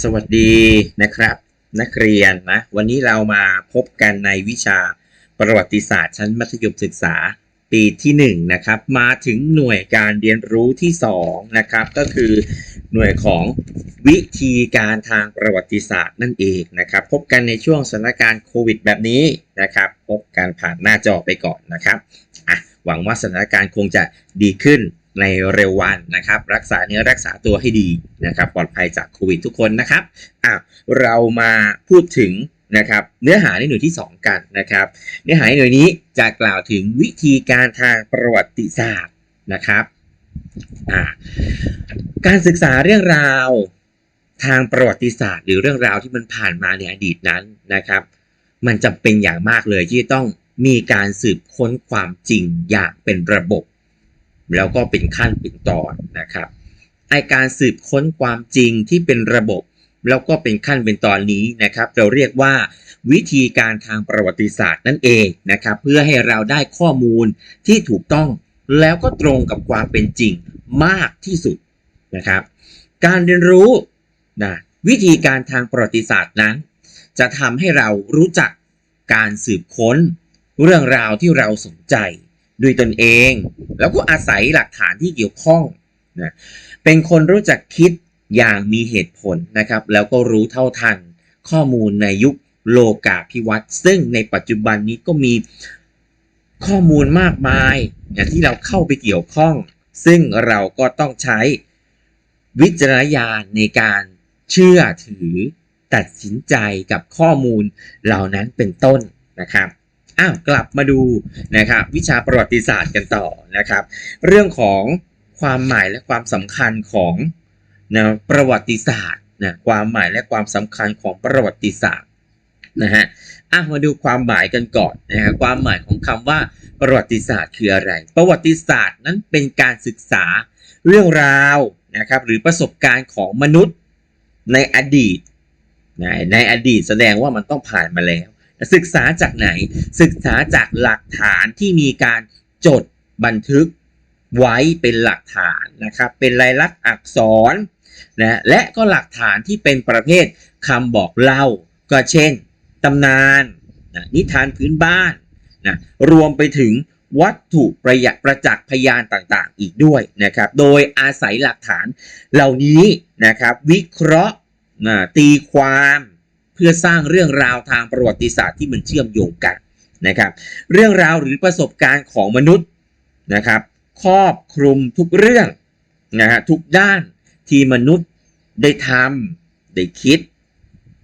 สวัสดีนะครับนักเรียนนะวันนี้เรามาพบกันในวิชาประวัติศาสตร์ชั้นมัธยมศึกษาปีที่1นงนะครับมาถึงหน่วยการเรียนรู้ที่2นะครับก็คือหน่วยของวิธีการทางประวัติศาสตร์นั่นเองนะครับพบกันในช่วงสถานการณ์โควิดแบบนี้นะครับพบกันผ่านหน้าจอไปก่อนนะครับอะหวังว่าสถานการณ์คงจะดีขึ้น ในเร็ววันนะครับ รักษาเนื้อรักษาตัวให้ดีนะครับ ปลอดภัยจากโควิดทุกคนนะครับอะเรามาพูดถึงนะครับเนื้อหาในหน่วยที่ 2 กันนะครับ เนื้อหาในหน่วยนี้จะกล่าวถึงวิธีการทางประวัติศาสตร์นะครับอ่าการศึกษาเรื่องราวทางประวัติศาสตร์ หรือเรื่องราวที่มันผ่านมาในอดีตนั้นนะครับ มันจำเป็นอย่างมากเลยที่ต้องมีการสืบค้นความจริงอย่างเป็นระบบ แล้วก็เป็นขั้นเป็นตอนนะครับไอการสืบค้นความจริงที่เป็นระบบ แล้วก็เป็นขั้นเป็นตอนนี้นะครับ เราเรียกว่าวิธีการทางประวัติศาสตร์นั่นเองนะครับ เพื่อให้เราได้ข้อมูลที่ถูกต้องแล้วก็ตรงกับความเป็นจริงมากที่สุดนะครับ การเรียนรู้นะวิธีการทางประวัติศาสตร์นั้น จะทำให้เรารู้จักการสืบค้น เรื่องราวที่เราสนใจ ด้วยตนเอง แล้วก็อาศัยหลักฐานที่เกี่ยวข้องนะเป็นคนรู้จักคิดอย่างมีเหตุผลนะครับ แล้วก็รู้เท่าทันข้อมูลในยุคโลกาภิวัตน์ซึ่งในปัจจุบันนี้ก็มีข้อมูลมากมายนะที่เราเข้าไปเกี่ยวข้อง ซึ่งเราก็ต้องใช้วิจารณญาณในการเชื่อถือตัดสินใจกับข้อมูลเหล่านั้นเป็นต้นนะครับ อ้าวกลับมาดูนะครับวิชาประวัติศาสตร์กันต่อนะครับ เรื่องของความหมายและความสำคัญของนะประวัติศาสตร์นะความหมายและความสำคัญของประวัติศาสตร์นะฮะอะมาดูความหมายกันก่อนนะฮะความหมายของคำว่าประวัติศาสตร์คืออะไร ประวัติศาสตร์นั้นเป็นการศึกษาเรื่องราวนะครับหรือประสบการณ์ของมนุษย์ในอดีตนในอดีตแสดงว่ามันต้องผ่านมาแล้ว ศึกษาจากไหน ศึกษาจากหลักฐานที่มีการจดบันทึกไว้เป็นหลักฐานนะครับ เป็นลายลักษณ์อักษรนะและก็หลักฐานที่เป็นประเภทคำบอกเล่า ก็เช่นตำนานนะนิทานพื้นบ้านนะรวมไปถึงวัตถุประยะประจักษ์พยานต่างๆ อีกด้วยนะครับ โดยอาศัยหลักฐานเหล่านี้นะครับ วิเคราะห์นะตีความ เพื่อสร้างเรื่องราวทางประวัติศาสตร์ที่มันเชื่อมโยงกันนะครับ เรื่องราวหรือประสบการณ์ของมนุษย์นะครับ ครอบคลุมทุกเรื่องนะฮะทุกด้านที่มนุษย์ได้ทำได้คิด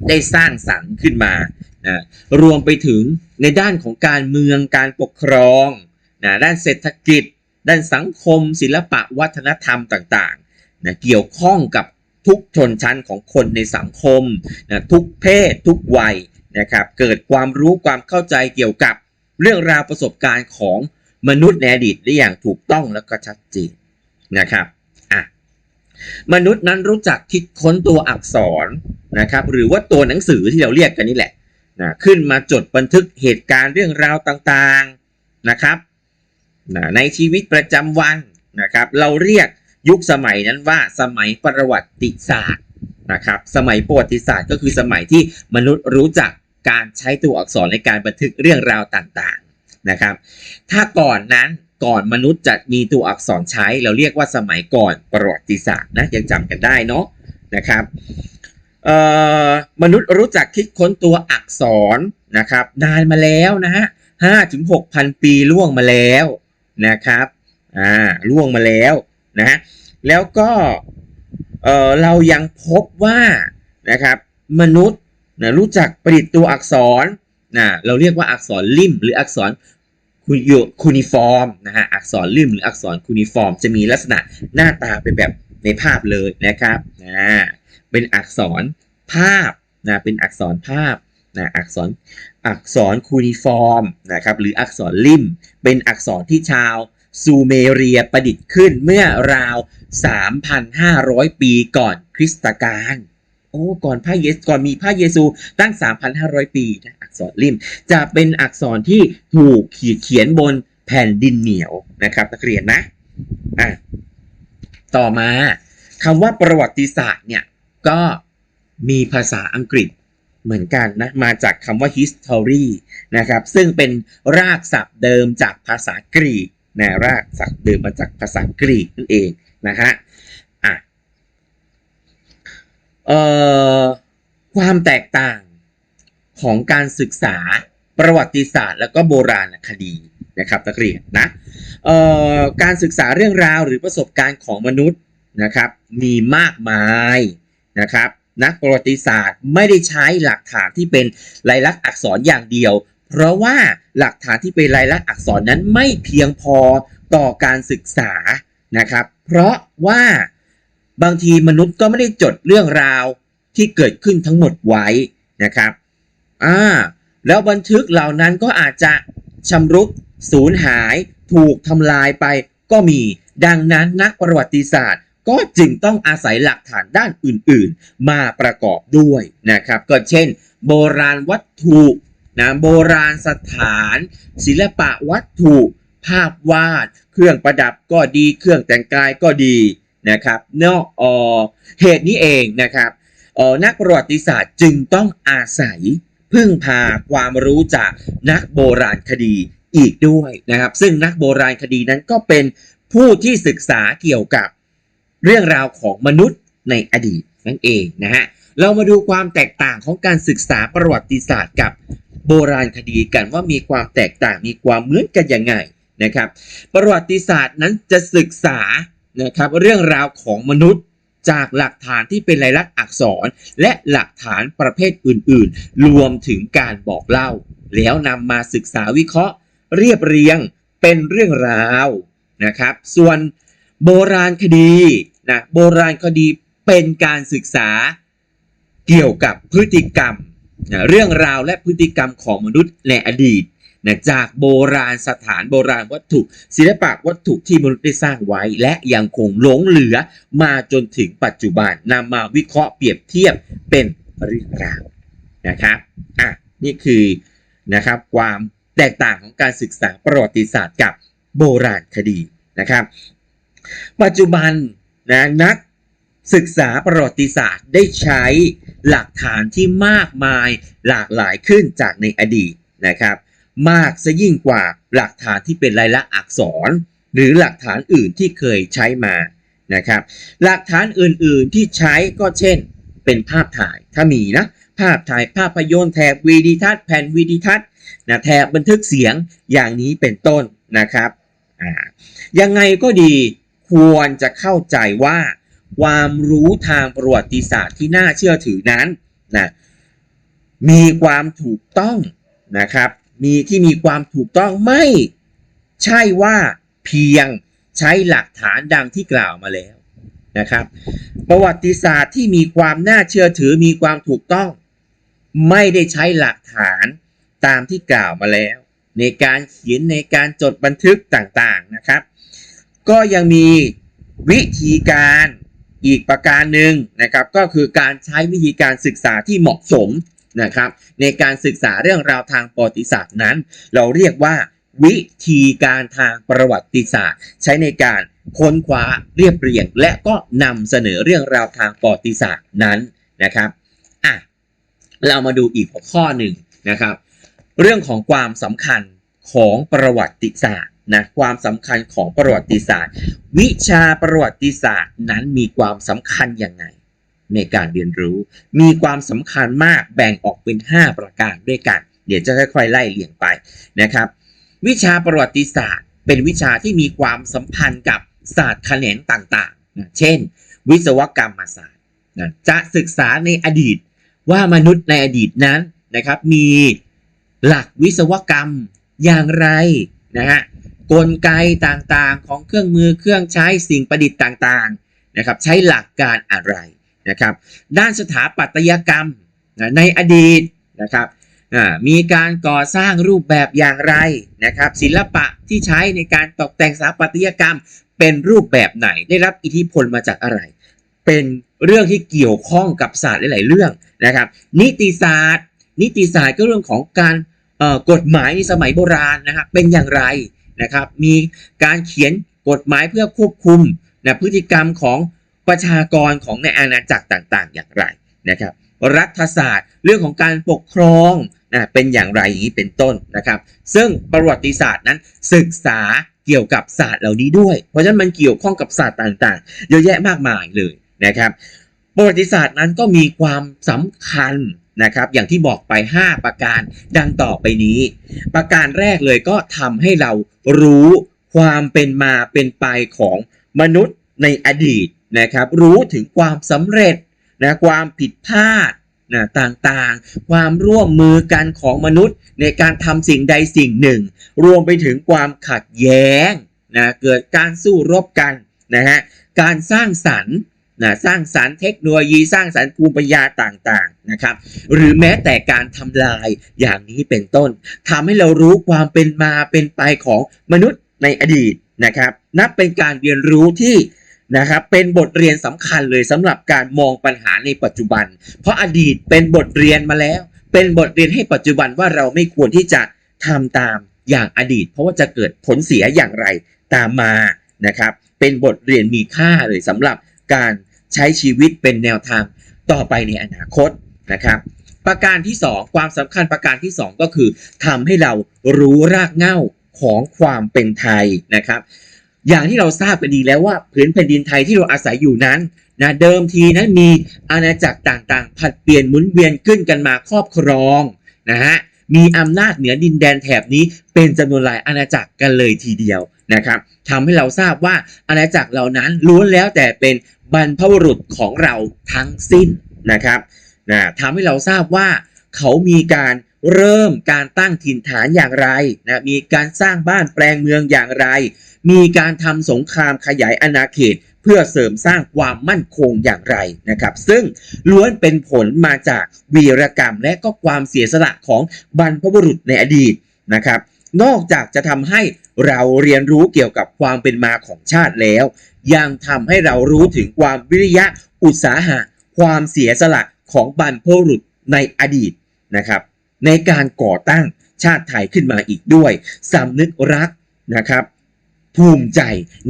ได้สร้างสรรค์ขึ้นมานะรวมไปถึงในด้านของการเมืองการปกครองนะด้านเศรษฐกิจ ด้านสังคม ศิลปะวัฒนธรรมต่างๆนะเกี่ยวข้องกับ ทุกชนชั้นของคนในสังคมนะทุกเพศทุกวัยนะครับเกิดความรู้ความเข้าใจเกี่ยวกับเรื่องราวประสบการณ์ของมนุษย์ในอดีตได้อย่างถูกต้องและก็ชัดเจนนะครับอะมนุษย์นั้นรู้จักคิดค้นตัวอักษรนะครับหรือว่าตัวหนังสือที่เราเรียกกันนี่แหละนะขึ้นมาจดบันทึกเหตุการณ์เรื่องราวต่างๆนะครับนะในชีวิตประจำวันนะครับเราเรียก ยุคสมัยนั้นว่าสมัยประวัติศาสตร์นะครับสมัยประวัติศาสตร์ก็คือสมัยที่มนุษย์รู้จักการใช้ตัวอักษรในการบันทึกเรื่องราวต่างๆนะครับ ถ้าก่อนนั้นก่อนมนุษย์จะมีตัวอักษรใช้ เราเรียกว่าสมัยก่อนประวัติศาสตร์นะยังจำกันได้เนาะนะครับมนุษย์รู้จักคิดค้นตัวอักษรนะครับนานมาแล้วนะฮะห้าถึงหกพันปีล่วงมาแล้วนะครับอ่าล่วงมาแล้ว นะฮะแล้วก็เออเรายังพบว่านะครับมนุษย์นะรู้จักประดิษฐ์ตัวอักษรนะเราเรียกว่าอักษรริมหรืออักษรคูนิฟอร์มนะฮะอักษรริมหรืออักษรคูนิฟอร์ม จะมีลักษณะหน้าตาเป็นแบบในภาพเลยนะครับนะเป็นอักษรภาพนะเป็นอักษรภาพนะอักษรอักษรคูนิฟอร์มนะครับหรืออักษรริมเป็นอักษรที่ชาว ซูเมเรียประดิษฐ์ขึ้นเมื่อราว 3,500 ปีก่อนคริสตกาลโอ้ก่อนพระเยซูก่อนมีพระเยซูตั้ง 3,500 ปีนะอักษรริม จะเป็นอักษรที่ถูกขีดเขียนบนแผ่นดินเหนียวนะครับนักเรียนนะอะต่อมาคำว่าประวัติศาสตร์เนี่ยก็มีภาษาอังกฤษเหมือนกันนะมาจากคำว่า history นะครับซึ่งเป็นรากศัพท์เดิมจากภาษากรีก นะรากศัพท์เดิมมาจากภาษากรีกนั่นเองนะฮะอะเอ่อความแตกต่างของการศึกษาประวัติศาสตร์ แล้วก็โบราณคดีนะครับนักเรียนนะเอ่อการศึกษาเรื่องราวหรือประสบการณ์ของมนุษย์นะครับมีมากมายนะครับนักประวัติศาสตร์ไม่ได้ใช้หลักฐานที่เป็นลายลักษณ์อักษรอย่างเดียว เพราะว่าหลักฐานที่เป็นลายลักษณ์อักษรนั้นไม่เพียงพอต่อการศึกษานะครับ เพราะว่าบางทีมนุษย์ก็ไม่ได้จดเรื่องราวที่เกิดขึ้นทั้งหมดไว้นะครับอ่าแล้วบันทึกเหล่านั้นก็อาจจะชำรุดสูญหายถูกทำลายไปก็มี ดังนั้นนักประวัติศาสตร์ก็จึงต้องอาศัยหลักฐานด้านอื่นๆ มาประกอบด้วยนะครับ ก็เช่น โบราณวัตถุ นะโบราณสถาน ศิลปะวัตถุ ภาพวาด เครื่องประดับก็ดี เครื่องแต่งกายก็ดีนะครับเนอกอเหตุนี้เองนะครับนักประวัติศาสตร์จึงต้องอาศัยพึ่งพาความรู้จากนักโบราณคดีอีกด้วยนะครับ ซึ่งนักโบราณคดีนั้นก็เป็นผู้ที่ศึกษาเกี่ยวกับเรื่องราวของมนุษย์ในอดีตนั่นเองนะฮะเรามาดูความแตกต่างของการศึกษาประวัติศาสตร์กับ โบราณคดีกันว่ามีความแตกต่างมีความเหมือนกันยังไงนะครับ ประวัติศาสตร์นั้นจะศึกษานะครับเรื่องราวของมนุษย์จากหลักฐานที่เป็นลายลักษณ์อักษร และหลักฐานประเภทอื่นๆ รวมถึงการบอกเล่า แล้วนำมาศึกษาวิเคราะห์ เรียบเรียงเป็นเรื่องราวนะครับ ส่วนโบราณคดีนะโบราณคดีเป็นการศึกษาเกี่ยวกับพฤติกรรม นะเรื่องราวและพฤติกรรมของมนุษย์ในอดีตนะจากโบราณสถานโบราณวัตถุ ศิลปะวัตถุที่มนุษย์ได้สร้างไว้ และยังคงหลงเหลือมาจนถึงปัจจุบันนำมาวิเคราะห์เปรียบเทียบเป็นเรื่องราวนะครับอะนี่คือนะครับความแตกต่างของการศึกษาประวัติศาสตร์กับโบราณคดีนะครับ ปัจจุบันนะนักศึกษาประวัติศาสตร์ได้ใช้ หลักฐานที่มากมายหลากหลายขึ้นจากในอดีตนะครับ มากซะยิ่งกว่าหลักฐานที่เป็นลายลักษณ์อักษร หรือหลักฐานอื่นที่เคยใช้มานะครับ หลักฐานอื่นๆที่ใช้ก็เช่น เป็นภาพถ่ายถ้ามีนะภาพถ่ายภาพยนตร์แถบวีดิทัศน์แผ่นวีดิทัศน์นะแถบบันทึกเสียงอย่างนี้เป็นต้นนะครับอ่ายังไงก็ดีควรจะเข้าใจว่า ความรู้ทางประวัติศาสตร์ที่น่าเชื่อถือนั้นนะมีความถูกต้องนะครับ มีที่มีความถูกต้องไม่ใช่ว่าเพียงใช้หลักฐานดังที่กล่าวมาแล้วนะครับ ประวัติศาสตร์ที่มีความน่าเชื่อถือมีความถูกต้อง ไม่ได้ใช้หลักฐานตามที่กล่าวมาแล้ว ในการเขียนในการจดบันทึกต่างๆนะครับ ก็ยังมีวิธีการ อีกประการหนึ่งนะครับก็คือการใช้วิธีการศึกษาที่เหมาะสมนะครับในการศึกษาเรื่องราวทางประวัติศาสตร์นั้น เราเรียกว่าวิธีการทางประวัติศาสตร์ ใช้ในการค้นคว้าเรียบเรียง และก็นำเสนอเรื่องราวทางประวัติศาสตร์นั้นนะครับอะเรามาดูอีกหัวข้อหนึ่งนะครับ เรื่องของความสำคัญ ของประวัติศาสตร์นะความสำคัญของประวัติศาสตร์ วิชาประวัติศาสตร์นั้นมีความสำคัญอยังไงในการเรียนรู้ มีความสำคัญมากแบ่งออกเป็น 5 ประการด้วยกัน เดี๋ยวจะค่อยๆไล่เรียงไปนะครับ วิชาประวัติศาสตร์ เป็นวิชาที่มีความสัมพันธ์กับศาสตร์แขนงต่างๆนะเช่น วิศวกรรมศาสตร์นะจะศึกษาในอดีตว่ามนุษย์ในอดีตนั้นนะครับ มีหลักวิศวกรรม อย่างไรนะฮะกลไกต่างๆของเครื่องมือเครื่องใช้สิ่งประดิษฐ์ต่างๆนะครับใช้หลักการอะไรนะครับด้านสถาปัตยกรรมนะในอดีตนะครับมีการก่อสร้างรูปแบบอย่างไรนะครับศิลปะที่ใช้ในการตกแต่งสถาปัตยกรรมเป็นรูปแบบไหนได้รับอิทธิพลมาจากอะไร เป็นเรื่องที่เกี่ยวข้องกับศาสตร์หลาย ๆ เรื่องนะครับ นิติศาสตร์ นิติศาสตร์ก็เรื่องของการ กฎหมายในสมัยโบราณนะครับเป็นอย่างไรนะครับ มีการเขียนกฎหมายเพื่อควบคุมนะพฤติกรรมของประชากรของในอาณาจักรต่าง ๆ อย่างไรนะครับ รัฐศาสตร์เรื่องของการปกครองนะเป็นอย่างไรอย่างนี้เป็นต้นนะครับ ซึ่งประวัติศาสตร์นั้นศึกษาเกี่ยวกับศาสตร์เหล่านี้ด้วย เพราะฉะนั้นมันเกี่ยวข้องกับศาสตร์ต่างๆ เยอะแยะมากมายเลยนะครับ ประวัติศาสตร์นั้นก็มีความสำคัญ นะครับ อย่างที่บอกไป 5 ประการดังต่อไปนี้ ประการแรกเลยก็ทำให้เรารู้ความเป็นมาเป็นไปของมนุษย์ในอดีตนะครับ รู้ถึงความสำเร็จนะความผิดพลาดนะต่างๆ ความร่วมมือกันของมนุษย์ในการทำสิ่งใดสิ่งหนึ่ง รวมไปถึงความขัดแย้งนะเกิดการสู้รบกันนะฮะการสร้างสรรค์ นะสร้างสรรค์เทคโนโลยีสร้างสรรค์ภูมิปัญญาต่างๆนะครับ หรือแม้แต่การทำลายอย่างนี้เป็นต้นทำให้เรารู้ความเป็นมาเป็นไปของมนุษย์ในอดีตนะครับ นับเป็นการเรียนรู้ที่นะครับเป็นบทเรียนสำคัญเลยสำหรับการมองปัญหาในปัจจุบัน เพราะอดีตเป็นบทเรียนมาแล้ว เป็นบทเรียนให้ปัจจุบันว่าเราไม่ควรที่จะทำตามอย่างอดีต เพราะว่าจะเกิดผลเสียอย่างไรตามมานะครับ เป็นบทเรียนมีค่าเลยสำหรับการ ใช้ชีวิตเป็นแนวทางต่อไปในอนาคตนะครับประการที่ 2 ความสำคัญประการที่ 2 ก็คือทำให้เรารู้รากเหง้าของความเป็นไทยนะครับ อย่างที่เราทราบกันดีแล้วว่าผืนแผ่นดินไทยที่เราอาศัยอยู่นั้นนะเดิมทีนั้นมีอาณาจักรต่างๆผัดเปลี่ยนหมุนเวียนขึ้นกันมาครอบครองนะฮะมีอำนาจเหนือดินแดนแถบนี้เป็นจำนวนหลายอาณาจักรกันเลยทีเดียวนะครับทำให้เราทราบว่าอาณาจักรเหล่านั้นล้วนแล้วแต่เป็น บรรพบุรุษของเราทั้งสิ้นนะครับนะทำให้เราทราบว่าเขามีการเริ่มการตั้งถิ่นฐานอย่างไรนะมีการสร้างบ้านแปลงเมืองอย่างไร มีการทำสงครามขยายอาณาเขต เพื่อเสริมสร้างความมั่นคงอย่างไรนะครับ ซึ่งล้วนเป็นผลมาจากวีรกรรมและก็ความเสียสละของบรรพบุรุษในอดีตนะครับ นอกจากจะทำให้เราเรียนรู้เกี่ยวกับความเป็นมาของชาติแล้ว ยังทำให้เรารู้ถึงความวิริยะอุตสาหะ ความเสียสละของบรรพบุรุษในอดีตนะครับ ในการก่อตั้งชาติไทยขึ้นมาอีกด้วยสำนึกรักนะครับ ภูมิใจ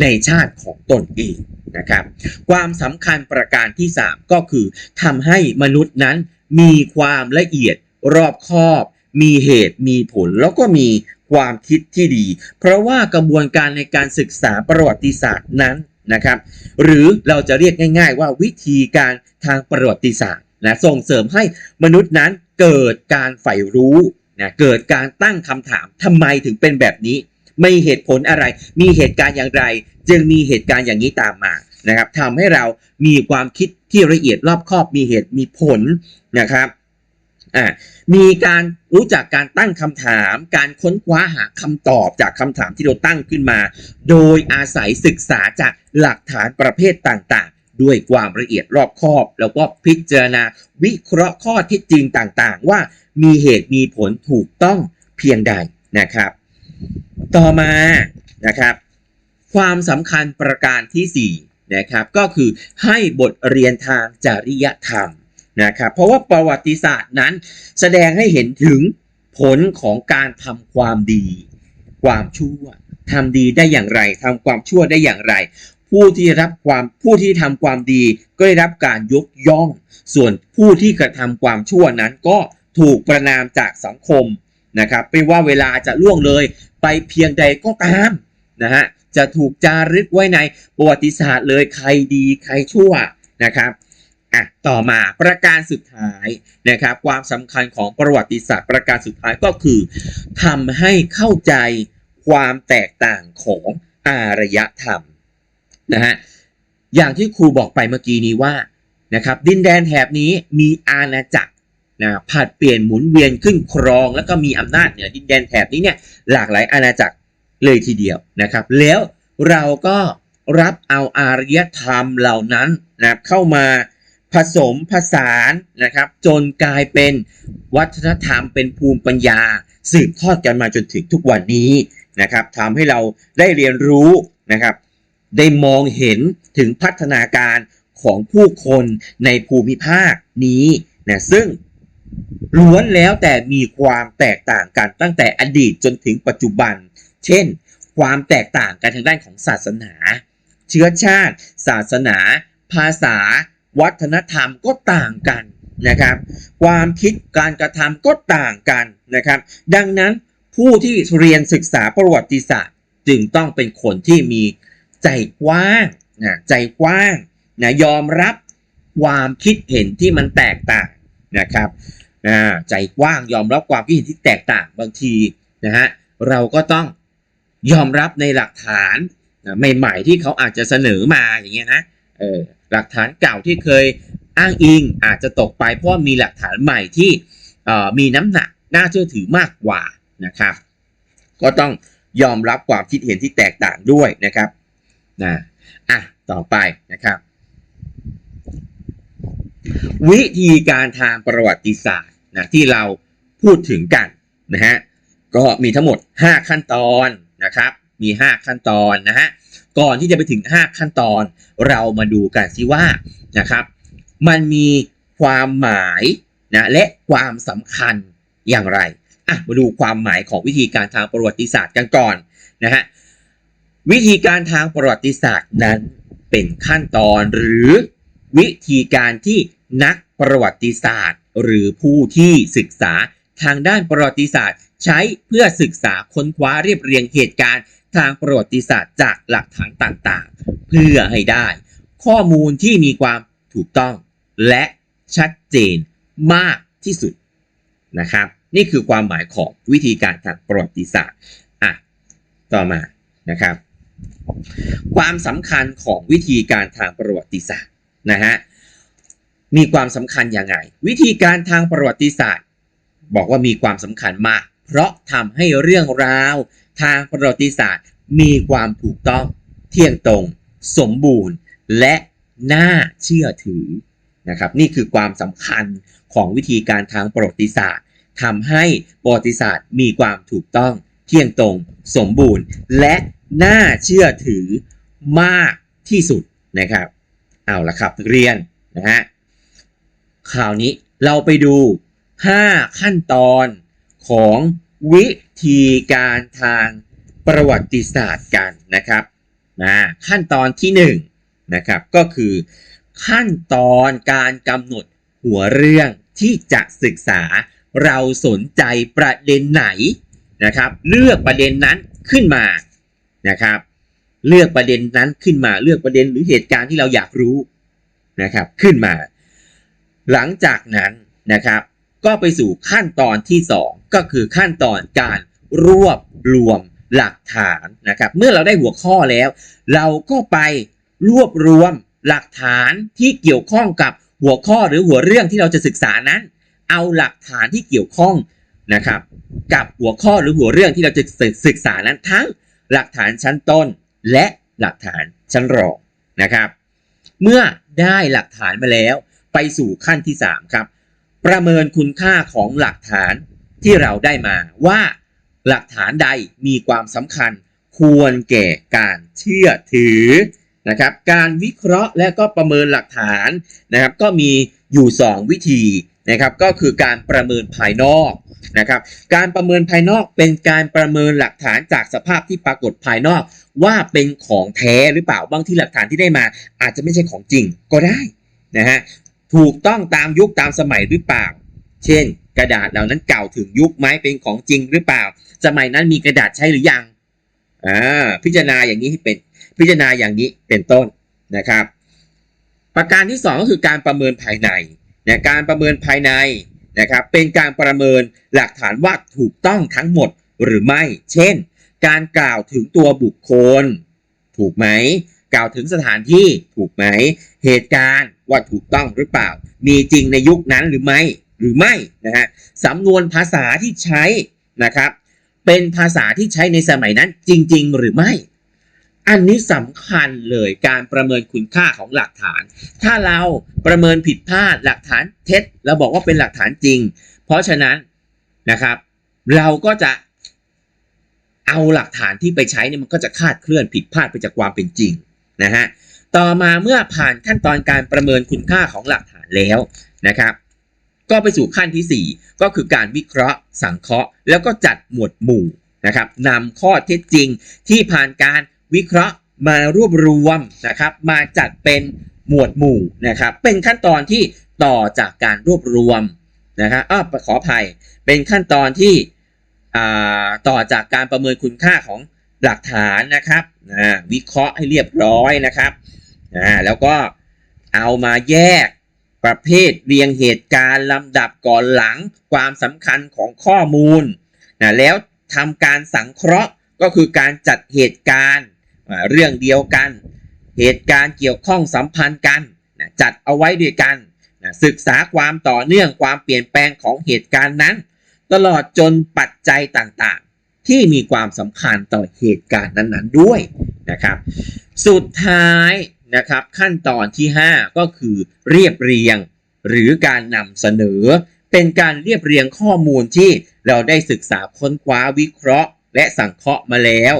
ในชาติของตนเองนะครับ ความสำคัญประการที่ 3 ก็คือทำให้มนุษย์นั้นมีความละเอียดรอบคอบ มีเหตุมีผล แล้วก็มีความคิดที่ดี เพราะว่ากระบวนการในการศึกษาประวัติศาสตร์นั้น นะครับ หรือเราจะเรียกง่าย ๆ ว่าวิธีการทางประวัติศาสตร์นะส่งเสริมให้มนุษย์นั้นเกิดการใฝ่รู้นะเกิดการตั้งคำถามทำไมถึงเป็นแบบนี้ไม่เหตุผลอะไร มีเหตุการณ์อย่างไร จึงมีเหตุการณ์อย่างนี้ตามมานะครับทำให้เรามีความคิดที่ละเอียดรอบคอบมีเหตุมีผลนะครับ อ่ามีการรู้จักการตั้งคำถาม การค้นคว้าหาคำตอบจากคำถามที่เราตั้งขึ้นมา โดยอาศัยศึกษาจากหลักฐานประเภทต่างๆ ด้วยความละเอียดรอบคอบ แล้วก็พิจารณาวิเคราะห์ข้อเท็จจริงต่างๆ ว่ามีเหตุมีผลถูกต้องเพียงใดนะครับ ต่อมานะครับ ความสำคัญประการที่4นะครับก็คือให้บทเรียนทางจริยธรรม นะครับเพราะว่าประวัติศาสตร์นั้นแสดงให้เห็นถึงผลของการทำความดี ความชั่วทำดีได้อย่างไรทำความชั่วได้อย่างไร ผู้ที่รับความผู้ที่ทำความดีก็ได้รับการยกย่อง ส่วนผู้ที่กระทำความชั่วนั้นก็ถูกประนามจากสังคมนะครับไม่ว่าเวลาจะล่วงเลยไปเพียงใดก็ตามนะฮะจะถูกจารึกไว้ในประวัติศาสตร์เลยใครดีใครชั่วนะครับ อะต่อมาประการสุดท้ายนะครับ ความสำคัญของประวัติศาสตร์ ประการสุดท้ายก็คือทำให้เข้าใจความแตกต่างของอารยธรรมนะฮะอย่างที่ครูบอกไปเมื่อกี้นี้ว่านะครับดินแดนแถบนี้มีอาณาจักรนะผัดเปลี่ยนหมุนเวียนขึ้นครอง แล้วก็มีอำนาจเหนือดินแดนแถบนี้เนี่ยหลากหลายอาณาจักรเลยทีเดียวนะครับ แล้วเราก็รับเอาอารยธรรมเหล่านั้นนะเข้ามา ผสมผสานนะครับ จนกลายเป็นวัฒนธรรมเป็นภูมิปัญญา สืบทอดกันมาจนถึงทุกวันนี้นะครับทำให้เราได้เรียนรู้นะครับ ได้มองเห็นถึงพัฒนาการของผู้คนในภูมิภาคนี้นะซึ่งล้วนแล้วแต่มีความแตกต่างกันตั้งแต่อดีตจนถึงปัจจุบัน เช่น ความแตกต่างกันทางด้านของศาสนา เชื้อชาติ ศาสนา ภาษา วัฒนธรรมก็ต่างกันนะครับ ความคิดการกระทำก็ต่างกันนะครับ ดังนั้นผู้ที่เรียนศึกษาประวัติศาสตร์ จึงต้องเป็นคนที่มีใจกว้างนะใจกว้างนะยอมรับความคิดเห็นที่มันแตกต่างนะครับอ่าใจกว้างยอมรับความคิดเห็นที่แตกต่างบางทีนะฮะเราก็ต้องยอมรับในหลักฐานนะใหม่ ๆ ที่เขาอาจจะเสนอมาอย่างเงี้ยนะ เออหลักฐานเก่าที่เคยอ้างอิงอาจจะตกไปเพราะมีหลักฐานใหม่ที่มีน้ำหนักน่าเชื่อถือมากกว่านะครับ ก็ต้องยอมรับความคิดเห็นที่แตกต่างด้วยนะครับนะอะต่อไปนะครับ วิธีการทางประวัติศาสตร์นะที่เราพูดถึงกันนะฮะก็มีทั้งหมด 5 ขั้นตอนนะครับ มี 5 ขั้นตอนนะฮะ ก่อนที่จะไปถึง 5 ขั้นตอน เรามาดูกันสิว่านะครับ มันมีความหมายนะและความสำคัญอย่างไรอะมาดูความหมายของวิธีการทางประวัติศาสตร์กันก่อนนะฮะวิธีการทางประวัติศาสตร์นั้นเป็นขั้นตอนหรือวิธีการที่นักประวัติศาสตร์ หรือผู้ที่ศึกษาทางด้านประวัติศาสตร์ ใช้เพื่อศึกษาค้นคว้าเรียบเรียงเหตุการณ์ ทางประวัติศาสตร์จากหลักฐานต่างๆ เพื่อให้ได้ ข้อมูลที่มีความถูกต้อง และชัดเจนมากที่สุดนะครับ นี่คือความหมายของวิธีการทางประวัติศาสตร์อะต่อมานะครับ ความสำคัญของวิธีการทางประวัติศาสตร์นะฮะมีความสำคัญยังไง วิธีการทางประวัติศาสตร์ บอกว่ามีความสำคัญมาก เพราะทำให้เรื่องราว ทางประวัติศาสตร์มีความถูกต้องเที่ยงตรง สมบูรณ์ และน่าเชื่อถือนะครับนี่คือความสำคัญของวิธีการทางประวัติศาสตร์ทำให้ประวัติศาสตร์มีความถูกต้องเที่ยงตรง สมบูรณ์ และน่าเชื่อถือมากที่สุดนะครับ เอาละครับเรียนนะฮะคราวนี้เราไปดู 5 ขั้นตอนของ วิธีการทางประวัติศาสตร์กันนะครับนะขั้นตอนที่1นะครับก็คือขั้นตอนการกำหนดหัวเรื่องที่จะศึกษาเราสนใจประเด็นไหนนะครับ เลือกประเด็นนั้นขึ้นมานะครับ เลือกประเด็นนั้นขึ้นมาเลือกประเด็นหรือเหตุการณ์ที่เราอยากรู้นะครับขึ้นมา หลังจากนั้นนะครับ ก็ไปสู่ขั้นตอนที่ 2 ก็คือขั้นตอนการรวบรวมหลักฐานนะครับเมื่อเราได้หัวข้อแล้ว เราก็ไปรวบรวมหลักฐานที่เกี่ยวข้องกับหัวข้อหรือหัวเรื่องที่เราจะศึกษานั้น เอาหลักฐานที่เกี่ยวข้องนะครับกับหัวข้อหรือหัวเรื่องที่เราจะศึกษานั้นทั้งหลักฐานชั้นต้นและหลักฐานชั้นรองนะครับ เมื่อได้หลักฐานมาแล้วไปสู่ขั้นที่ 3 ครับ ประเมินคุณค่าของหลักฐานที่เราได้มาว่าหลักฐานใดมีความสำคัญควรแก่การเชื่อถือนะครับการวิเคราะห์และก็ประเมินหลักฐานนะครับก็มีอยู่ 2 วิธีนะครับก็คือการประเมินภายนอกนะครับการประเมินภายนอกเป็นการประเมินหลักฐานจากสภาพที่ปรากฏภายนอกว่าเป็นของแท้หรือเปล่าบางที่หลักฐานที่ได้มาอาจจะไม่ใช่ของจริงก็ได้นะฮะ ถูกต้องตามยุคตามสมัยหรือเปล่า เช่น กระดาษเหล่านั้นเก่าถึงยุคไหมเป็นของจริงหรือเปล่า สมัยนั้นมีกระดาษใช้หรือยังอ่าพิจารณาอย่างนี้ให้เป็นพิจารณาอย่างนี้เป็นต้นนะครับ ประการที่ 2 ก็คือการประเมินภายในนะการประเมินภายในนะครับเป็นการประเมินหลักฐานว่าถูกต้องทั้งหมดหรือไม่ เช่น การกล่าวถึงตัวบุคคล ถูกไหม กล่าวถึงสถานที่ถูกไหม เหตุการณ์ ว่าถูกต้องหรือเปล่า มีจริงในยุคนั้นหรือไม่หรือไม่นะฮะสำนวนภาษาที่ใช้นะครับ เป็นภาษาที่ใช้ในสมัยนั้นจริง ๆ หรือไม่ อันนี้สำคัญเลยการประเมินคุณค่าของหลักฐาน ถ้าเราประเมินผิดพลาดหลักฐานเท็จเราบอกว่าเป็นหลักฐานจริง เพราะฉะนั้นนะครับ เราก็จะเอาหลักฐานที่ไปใช้เนี่ยมันก็จะคาดเคลื่อนผิดพลาดไปจากความเป็นจริงนะฮะ ต่อมาเมื่อผ่านขั้นตอนการประเมินคุณค่าของหลักฐานแล้วนะครับ ก็ไปสู่ขั้นที่ 4 ก็คือการวิเคราะห์ สังเคราะห์ แล้วก็จัดหมวดหมู่นะครับนำข้อเท็จจริงที่ผ่านการวิเคราะห์มารวบรวมนะครับ มาจัดเป็นหมวดหมู่นะครับ เป็นขั้นตอนที่ต่อจากการรวบรวมนะครับอ้าวขออภัย เป็นขั้นตอนที่ต่อจากการประเมินคุณค่าของ หลักฐานนะครับวิเคราะห์ให้เรียบร้อยนะครับแล้วก็เอามาแยกประเภทเรียงเหตุการณ์ลำดับก่อนหลังความสำคัญของข้อมูลนะแล้วทำการสังเคราะห์ก็คือการจัดเหตุการณ์เรื่องเดียวกัน เหตุการณ์เกี่ยวข้องสัมพันธ์กันนะจัดเอาไว้ด้วยกันนะศึกษาความต่อเนื่องความเปลี่ยนแปลงของเหตุการณ์นั้น ตลอดจนปัจจัยต่าง ที่มีความสำคัญต่อเหตุการณ์นั้นๆด้วยนะครับ สุดท้ายนะครับขั้นตอนที่ 5 ก็คือเรียบเรียงหรือการนำเสนอ เป็นการเรียบเรียงข้อมูลที่เราได้ศึกษาค้นคว้าวิเคราะห์ และสังเคราะห์มาแล้ว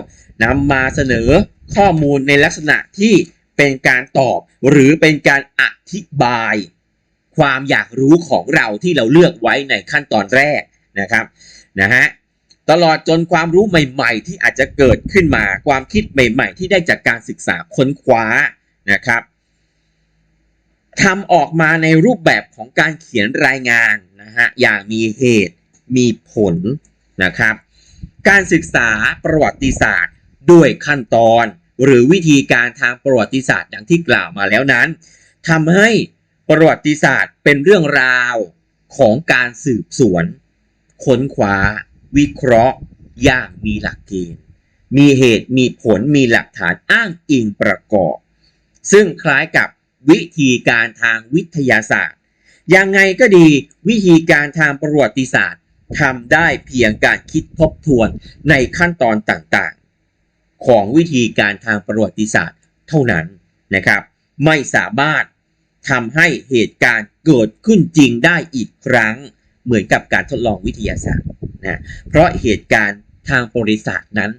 นำมาเสนอข้อมูลในลักษณะที่เป็นการตอบหรือเป็นการอธิบาย ความอยากรู้ของเราที่เราเลือกไว้ในขั้นตอนแรกนะครับนะฮะ ตลอดจนความรู้ใหม่ๆ ที่อาจจะเกิดขึ้นมาความคิดใหม่ ๆ ที่ได้จากการศึกษาค้นคว้านะครับทำออกมาในรูปแบบของการเขียนรายงานนะฮะอย่างมีเหตุมีผลนะครับ การศึกษาประวัติศาสตร์ด้วยขั้นตอน หรือวิธีการทางประวัติศาสตร์ดังที่กล่าวมาแล้วนั้นทำให้ประวัติศาสตร์เป็นเรื่องราวของการสืบสวน ค้นคว้า วิเคราะห์อย่างมีหลักเกณฑ์ มีเหตุมีผลมีหลักฐานอ้างอิงประกอบ ซึ่งคล้ายกับวิธีการทางวิทยาศาสตร์ ยังไงก็ดีวิธีการทางประวัติศาสตร์ทำได้เพียงการคิดทบทวนในขั้นตอนต่างๆ ของวิธีการทางประวัติศาสตร์เท่านั้นนะครับ ไม่สามารถทำให้เหตุการณ์เกิดขึ้นจริงได้อีกครั้ง เหมือนกับการทดลองวิทยาศาสตร์ นะเพราะเหตุการณ์ทางประวัติศาสตร์นั้น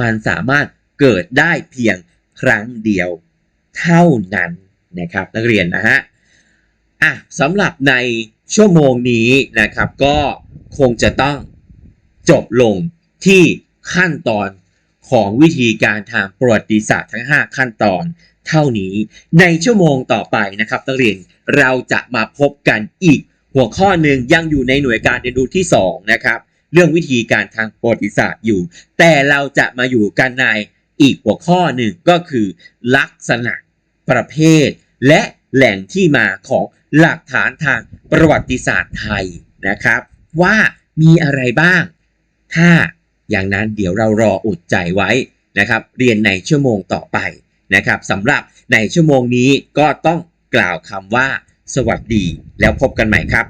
มันสามารถเกิดได้เพียงครั้งเดียวเท่านั้นนะครับนักเรียนนะฮะอะสำหรับในชั่วโมงนี้นะครับก็คงจะต้องจบลงที่ขั้นตอนของวิธีการทางประวัติศาสตร์ทั้ง 5 ขั้นตอนเท่านี้ ในชั่วโมงต่อไปนะครับนักเรียนเราจะมาพบกันอีกหัวข้อหนึ่งยังอยู่ในหน่วยการเรียนรู้ที่ 2 นะครับ เรื่องวิธีการทางประวัติศาสตร์อยู่ แต่เราจะมาอยู่กันในอีกหัวข้อหนึ่งก็คือ ลักษณะประเภท และแหล่งที่มาของหลักฐานทางประวัติศาสตร์ไทยนะครับ ว่ามีอะไรบ้าง ถ้าอย่างนั้นเดี๋ยวเรารออดใจไว้นะครับ เรียนในชั่วโมงต่อไปนะครับสำหรับในชั่วโมงนี้ก็ต้องกล่าวคำว่า สวัสดีแล้วพบกันใหม่ครับ